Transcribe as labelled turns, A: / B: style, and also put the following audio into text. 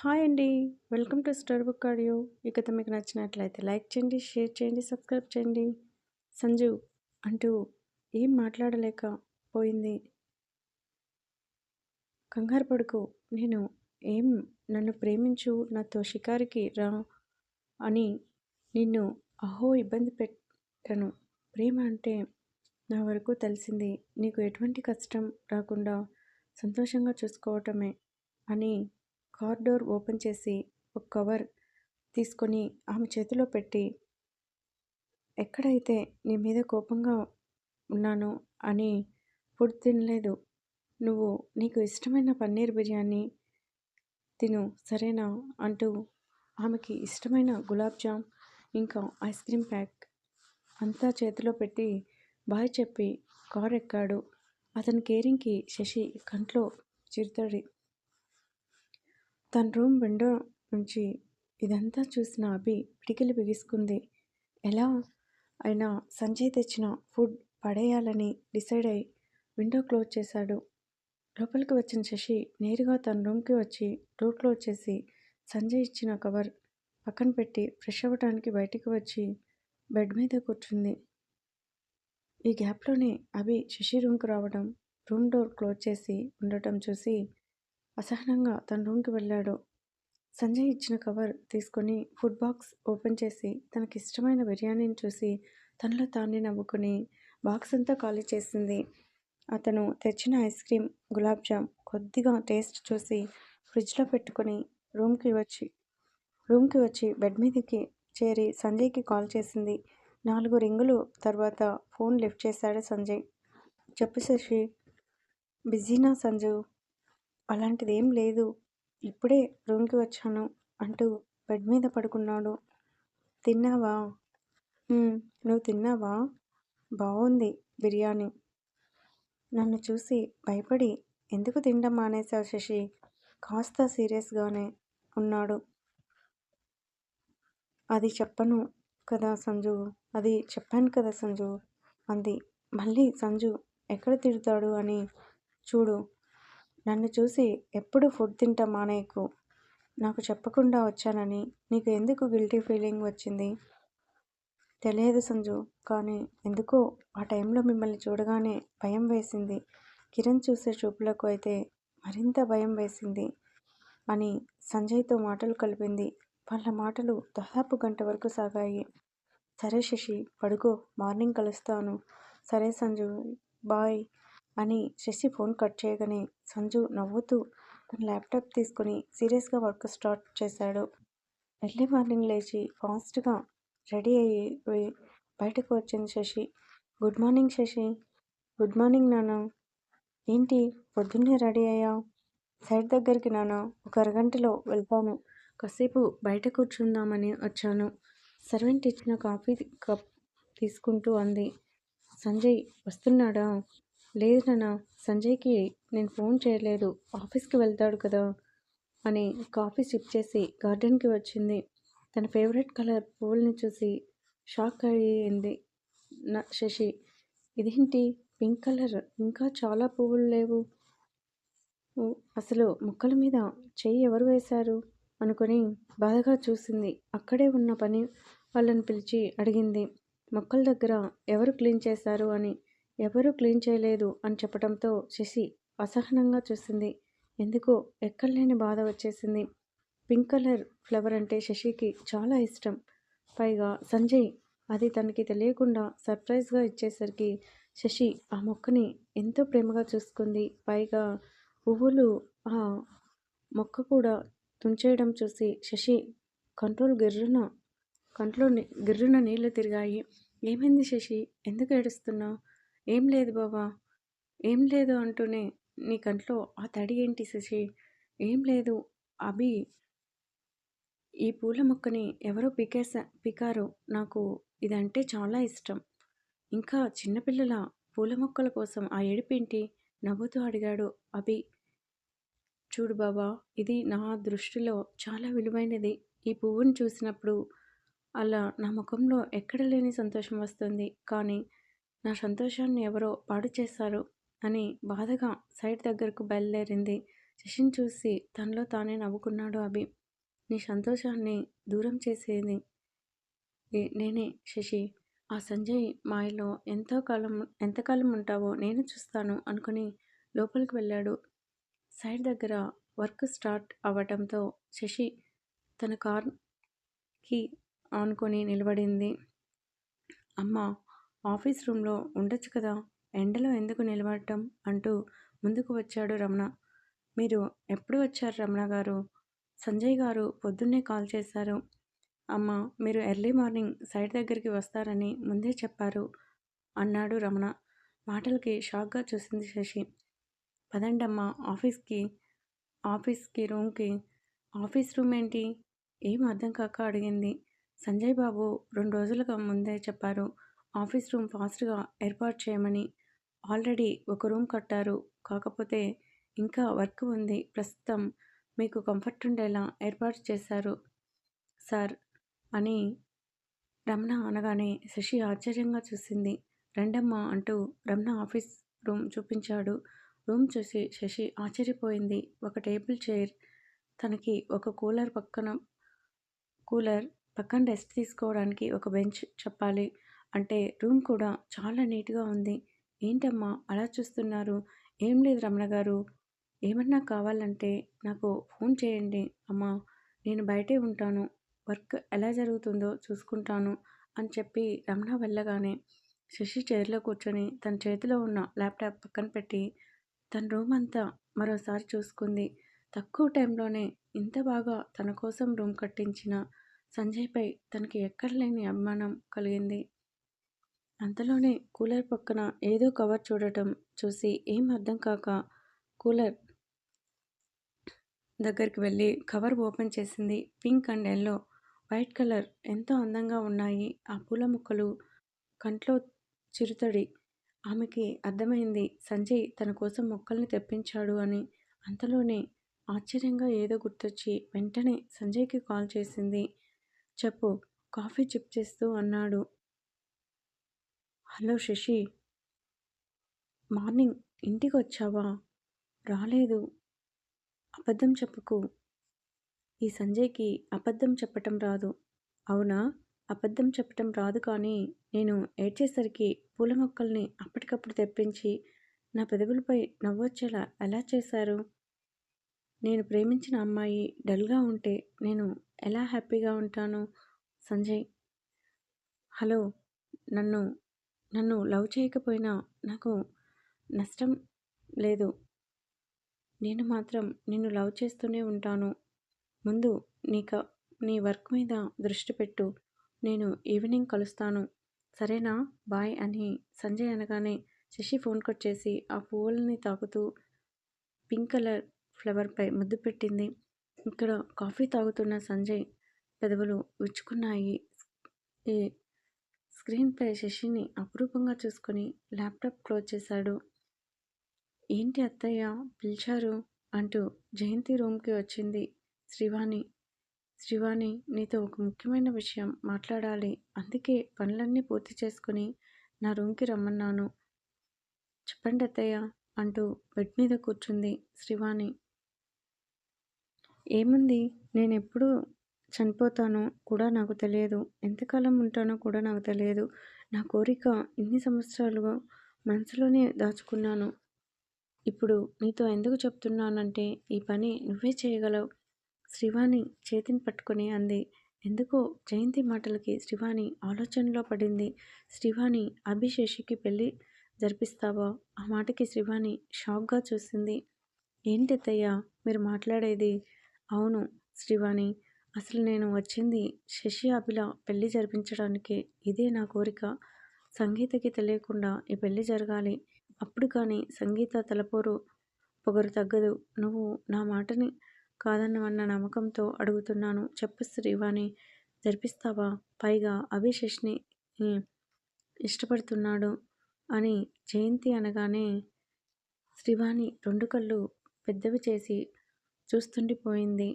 A: Hi అండి. Welcome to star book audio. ఈ కథ మీకు నచ్చినట్లయితే లైక్ చేయండి షేర్ చేయండి సబ్స్క్రైబ్ చేయండి. సంజు అంటూ ఏం మాట్లాడలేకపోయింది కంగారు పడుకు. నేను ఏం నన్ను ప్రేమించు నాతో షికారికి రా అని నిన్ను అహో ఇబ్బంది పెట్టను. ప్రేమ అంటే నా వరకు తెలిసింది. నీకు ఎటువంటి కష్టం రాకుండా సంతోషంగా చూసుకోవటమే అని కార్ డోర్ ఓపెన్ చేసి ఒక కవర్ తీసుకొని ఆమె చేతిలో పెట్టి ఎక్కడైతే నీ మీద కోపంగా ఉన్నాను అని ఫుడ్ తినలేదు నువ్వు నీకు ఇష్టమైన పన్నీర్ బిర్యానీ తిను సరేనా అంటూ ఆమెకి ఇష్టమైన గులాబ్ జామ్ ఇంకా ఐస్ క్రీమ్ ప్యాక్ అంతా చేతిలో పెట్టి బాయ్ చెప్పి కార్ ఎక్కాడు. అతని కేరింగ్కి శశి కంట్లో చిరుతడి తన రూమ్ విండో నుంచి ఇదంతా చూసిన అభి పిడికిలు బిగుసుకుంది. ఎలా అయినా సంజయ్ తెచ్చిన ఫుడ్ పడేయాలని డిసైడ్ అయి విండో క్లోజ్ చేశాడు. లోపలికి వచ్చిన శశి నేరుగా తన రూమ్కి వచ్చి డోర్ క్లోజ్ చేసి సంజయ్ ఇచ్చిన కవర్ పక్కన పెట్టి ఫ్రెష్ అవ్వడానికి బయటికి వచ్చి బెడ్ మీద కూర్చుంది. ఈ గ్యాప్లోనే అభి శశి రూమ్కి రావడం రూమ్ డోర్ క్లోజ్ చేసి ఉండటం చూసి అసహనంగా తన రూమ్కి వెళ్ళాడు. సంజయ్ ఇచ్చిన కవర్ తీసుకొని ఫుడ్ బాక్స్ ఓపెన్ చేసి తనకిష్టమైన బిర్యానీని చూసి తనలో తానే నవ్వుకొని బాక్స్ అంతా ఖాళీ చేసింది. అతను తెచ్చిన ఐస్ క్రీమ్ గులాబ్ జామ్ కొద్దిగా టేస్ట్ చూసి ఫ్రిడ్జ్లో పెట్టుకొని రూమ్కి వచ్చి రూమ్కి వచ్చి బెడ్ మీదకి చేరి సంజయ్కి కాల్ చేసింది. నాలుగు రింగులు తర్వాత ఫోన్ లిఫ్ట్ చేశాడు సంజయ్. చెప్పు శశి బిజీనా సంజు? అలాంటిది ఏం లేదు. ఇప్పుడే రూమ్కి వచ్చాను అంటూ బెడ్ మీద పడుకున్నాడు. తిన్నావా? నువ్వు తిన్నావా? బాగుంది బిర్యానీ. నన్ను చూసి భయపడి ఎందుకు తినడం మానేశావు శశి? కాస్త సీరియస్గానే ఉన్నాడు. అది చెప్పను కదా సంజు? అది చెప్పాను కదా సంజు? అంది. మళ్ళీ సంజు ఎక్కడ తిడతాడు అని? చూడు. నన్ను చూసి ఎప్పుడు ఫుడ్ తింటా మానేయకు. నాకు చెప్పకుండా వచ్చానని నీకు ఎందుకు గిల్టీ ఫీలింగ్ వచ్చింది? తెలియదు సంజు కానీ ఎందుకో ఆ టైంలో మిమ్మల్ని చూడగానే భయం వేసింది. కిరణ్ చూసే చూపులకు అయితే మరింత భయం వేసింది అని సంజయ్తో మాటలు కలిపింది. వాళ్ళ మాటలు దాదాపు గంట వరకు సాగాయి. సరే శశి పడుకో మార్నింగ్ కలుస్తాను. సరే సంజు బాయ్. అని శశి ఫోన్ కట్ చేయగానే సంజు నవ్వుతూ తన ల్యాప్టాప్ తీసుకుని సీరియస్గా వర్క్ స్టార్ట్ చేశాడు. ఎర్లీ మార్నింగ్ లేచి ఫాస్ట్గా రెడీ అయ్యి బయటకు వచ్చింది Sashi. Good morning Sashi. Good morning నాన్న. ఏంటి పొద్దున్నే రెడీ అయ్యా? సైడ్ దగ్గరికి నాన్న. ఒక అరగంటలో వెళ్తాను. కాసేపు బయట కూర్చుందామని వచ్చాను. సర్వెంట్ ఇచ్చిన కాఫీ కప్ తీసుకుంటూ అంది. సంజయ్ వస్తున్నాడా? లేదు నాన్న సంజయ్కి నేను ఫోన్ చేయలేదు ఆఫీస్కి వెళ్తాడు కదా అని కాఫీ సిప్ చేసి గార్డెన్కి వచ్చింది. తన ఫేవరెట్ కలర్ పువ్వుల్ని చూసి షాక్ అయ్యింది నా శశి. ఇదేంటి? Pink colour? ఇంకా చాలా పువ్వులు లేవు. అసలు మొక్కల మీద చెయ్యి ఎవరు వేశారు? అనుకొని బాధగా చూసింది. అక్కడే ఉన్న పని వాళ్ళని పిలిచి అడిగింది. మొక్కల దగ్గర ఎవరు క్లీన్ చేశారు అని ఎవరూ క్లీన్ చేయలేదు అని చెప్పడంతో శశి అసహనంగా చూసింది. ఎందుకో ఎక్కడలేని బాధ వచ్చేసింది. పింక్ కలర్ ఫ్లవర్ అంటే శశికి చాలా ఇష్టం. పైగా సంజయ్ అది తనకి తెలియకుండా సర్ప్రైజ్గా ఇచ్చేసరికి శశి ఆ మొక్కని ఎంతో ప్రేమగా చూసుకుంది. పైగా పువ్వులు ఆ మొక్క కూడా తుంచేయడం చూసి శశి కంట్రోల్ గిర్రున కంట్లో గిర్రున నీళ్ళు తిరిగాయి. ఏమైంది శశి? ఎందుకు ఏడుస్తున్నావు? ఏం లేదు బాబా ఏం లేదు అంటూనే నీ కంట్లో ఆ తడి ఏంటి శశి? ఏం లేదు. అభి ఈ పూల మొక్కని ఎవరో పీకేసా పీకారు. నాకు ఇదంటే చాలా ఇష్టం. ఇంకా చిన్నపిల్లల పూల మొక్కల కోసం ఆ ఏడిపేంటి నవ్వుతూ అడిగాడు అభి. చూడు బాబా ఇది నా దృష్టిలో చాలా విలువైనది. ఈ పువ్వుని చూసినప్పుడు అలా నా ముఖంలో ఎక్కడ లేని సంతోషం వస్తుంది. కానీ నా సంతోషాన్ని ఎవరో పాడు చేశారు అని బాధగా సైట్ దగ్గరకు బయలుదేరింది శశిని చూసి తనలో తానే నవ్వుకున్నాడు అభి. నీ సంతోషాన్ని దూరం చేసేది నేనే శశి. ఆ సంజయ్ మాయలో ఎంతో కాలం ఎంతకాలం ఉంటావో నేను చూస్తాను అనుకుని లోపలికి వెళ్ళాడు. సైడ్ దగ్గర వర్క్ స్టార్ట్ అవ్వటంతో శశి తన కార్కి ఆనుకొని నిలబడింది. అమ్మ ఆఫీస్ రూమ్లో ఉండొచ్చు కదా? ఎండలో ఎందుకు నిలబడటం? అంటూ ముందుకు వచ్చాడు రమణ. మీరు ఎప్పుడు వచ్చారు రమణ గారు? సంజయ్ గారు పొద్దున్నే కాల్ చేశారు. అమ్మ మీరు ఎర్లీ మార్నింగ్ సైట్ దగ్గరికి వస్తారని ముందే చెప్పారు అన్నాడు రమణ. మాటలకి షాక్గా చూసింది శశి. పదండమ్మ ఆఫీస్కి ఆఫీస్కి రూమ్కి ఆఫీస్ రూమ్ ఏంటి? ఏం అర్థం కాక అడిగింది. సంజయ్ బాబు రెండు రోజులుగా ముందే చెప్పారు. ఆఫీస్ రూమ్ ఫాస్ట్గా ఏర్పాటు చేయమని ఆల్రెడీ ఒక రూమ్ కట్టారు. కాకపోతే ఇంకా వర్క్ ఉంది. ప్రస్తుతం మీకు కంఫర్ట్ ఉండేలా ఏర్పాటు చేశారు. సార్ అని రమణ అనగానే శశి ఆశ్చర్యంగా చూసింది. రెండమ్మ అంటూ రమణ ఆఫీస్ రూమ్ చూపించాడు. రూమ్ చూసి శశి ఆశ్చర్యపోయింది. ఒక టేబుల్ చైర్ తనకి ఒక కూలర్ పక్కన కూలర్ పక్కన రెస్ట్ తీసుకోవడానికి ఒక బెంచ్ చెప్పాలి. అంటే రూమ్ కూడా చాలా నీట్గా ఉంది. ఏంటమ్మా అలా చూస్తున్నారు? ఏం లేదు రమణ గారు. ఏమన్నా కావాలంటే నాకు ఫోన్ చేయండి అమ్మా. నేను బయటే ఉంటాను. వర్క్ ఎలా జరుగుతుందో చూసుకుంటాను అని చెప్పి రమణ వెళ్ళగానే శశి చైర్లో కూర్చొని తన చేతిలో ఉన్న ల్యాప్టాప్ పక్కన పెట్టి తన రూమ్ అంతా మరోసారి చూసుకుంది. తక్కువ టైంలోనే ఇంత బాగా తన కోసం రూమ్ కట్టించిన సంజయ్పై తనకి ఎక్కడ లేని అభిమానం కలిగింది. అంతలోనే కూలర్ పక్కన ఏదో కవర్ చూడటం చూసి ఏం అర్థం కాక కూలర్ దగ్గరికి వెళ్ళి కవర్ ఓపెన్ చేసింది pink and yellow. White colour ఎంతో అందంగా ఉన్నాయి. ఆ పూల మొక్కలు కంట్లో చిరుతడి. ఆమెకి అర్థమైంది సంజయ్ తన కోసం మొక్కల్ని తెప్పించాడు అని. అంతలోనే ఆశ్చర్యంగా ఏదో గుర్తొచ్చి వెంటనే సంజయ్కి కాల్ చేసింది. చెప్పు కాఫీ చిప్ చేస్తూ అన్నాడు. హలో శశి. మార్నింగ్ ఇంటికి వచ్చావా రాలేదు. అబద్ధం చెప్పకు. ఈ సంజయ్కి అబద్ధం చెప్పటం రాదు. అవునా? అబద్ధం చెప్పటం రాదు కానీ నేను ఏడ్చేసరికి పూల మొక్కల్ని అప్పటికప్పుడు తెప్పించి నా పెదవులపై నవ్వొచ్చేలా ఎలా చేశారు? నేను ప్రేమించిన అమ్మాయి డల్గా ఉంటే నేను ఎలా హ్యాపీగా ఉంటాను సంజయ్? హలో నన్ను నన్ను లవ్ చేయకపోయినా నాకు నష్టం లేదు. నేను మాత్రం నిన్ను లవ్ చేస్తూనే ఉంటాను. ముందు నీక నీ వర్క్ మీద దృష్టి పెట్టు. నేను ఈవినింగ్ కలుస్తాను. సరేనా? బాయ్ అని సంజయ్ అనగానే శశి ఫోన్ కట్ చేసి ఆ పువ్వుల్ని తాకుతూ పింక్ కలర్ ఫ్లవర్పై ముద్దు పెట్టింది. ఇక్కడ కాఫీ తాగుతున్న సంజయ్ పెదవులు విచ్చుకున్నాయి. ఈ స్క్రీన్పై శశిని అపురూపంగా చూసుకొని ల్యాప్టాప్ క్లోజ్ చేశాడు. ఏంటి అత్తయ్య? పిలిచారు? అంటూ జయంతి రూమ్కి వచ్చింది శ్రీవాణి. శ్రీవాణి నీతో ఒక ముఖ్యమైన విషయం మాట్లాడాలి. అందుకే పనులన్నీ పూర్తి చేసుకుని నా రూమ్కి రమ్మన్నాను. చెప్పండి అత్తయ్య అంటూ బెడ్ మీద కూర్చుంది శ్రీవాణి. ఏముంది? నేను ఎప్పుడూ చనిపోతానో కూడా నాకు తెలియదు. ఎంతకాలం ఉంటానో కూడా నాకు తెలియదు. నా కోరిక ఇన్ని సంవత్సరాలుగా మనసులోనే దాచుకున్నాను. ఇప్పుడు నీతో ఎందుకు చెప్తున్నానంటే ఈ పని నువ్వే చేయగలవు. శ్రీవాణి చేతిని పట్టుకుని అంది. ఎందుకో జయంతి మాటలకి శ్రీవాణి ఆలోచనలో పడింది. శ్రీవాణి అభిశేషికి పెళ్ళి జరిపిస్తావా? ఆ మాటకి శ్రీవాణి షాక్గా చూసింది. ఏంటి అత్తయ్య మీరు మాట్లాడేది? అవును శ్రీవాణి అసలు నేను వచ్చింది శశి అభిల పెళ్ళి జరిపించడానికే. ఇదే నా కోరిక. సంగీతకి తెలియకుండా ఈ పెళ్ళి జరగాలి. అప్పుడు కానీ సంగీత తలపోరు పొగరు తగ్గదు. నువ్వు నా మాటని కాదన్నవన్న నమ్మకంతో అడుగుతున్నాను. చెప్పు శ్రీవాణి జరిపిస్తావా? పైగా అభి శశిని ఇష్టపడుతున్నాడు అని జయంతి అనగానే శ్రీవాణి రెండు కళ్ళు పెద్దవి చేసి చూస్తుండిపోయింది.